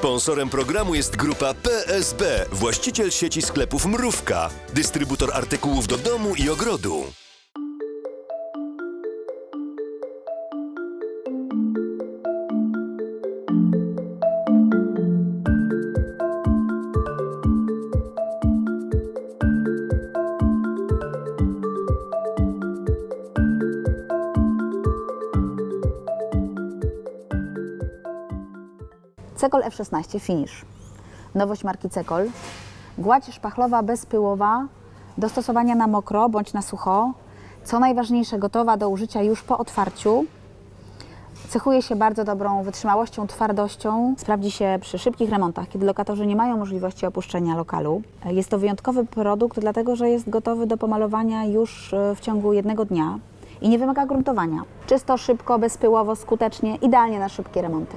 Sponsorem programu jest grupa PSB, właściciel sieci sklepów Mrówka, dystrybutor artykułów do domu i ogrodu. Cekol F16 Finish. Nowość marki Cekol. Gładź szpachlowa bezpyłowa, do stosowania na mokro bądź na sucho. Co najważniejsze, gotowa do użycia już po otwarciu. Cechuje się bardzo dobrą wytrzymałością, twardością. Sprawdzi się przy szybkich remontach, kiedy lokatorzy nie mają możliwości opuszczenia lokalu. Jest to wyjątkowy produkt, dlatego że jest gotowy do pomalowania już e, w ciągu jednego dnia i nie wymaga gruntowania. Czysto, szybko, bezpyłowo, skutecznie, idealnie na szybkie remonty.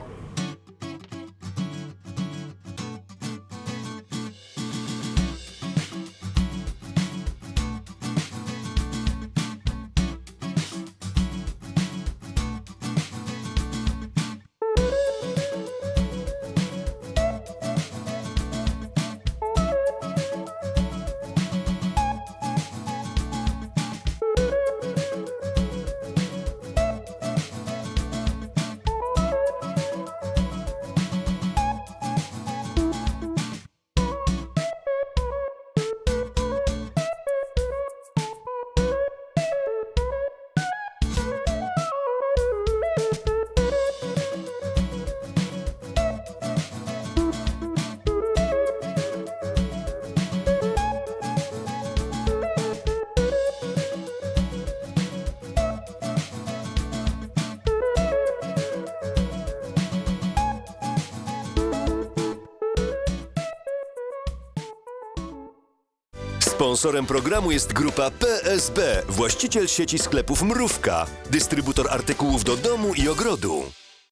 Sponsorem programu jest grupa PSB, właściciel sieci sklepów Mrówka, dystrybutor artykułów do domu i ogrodu.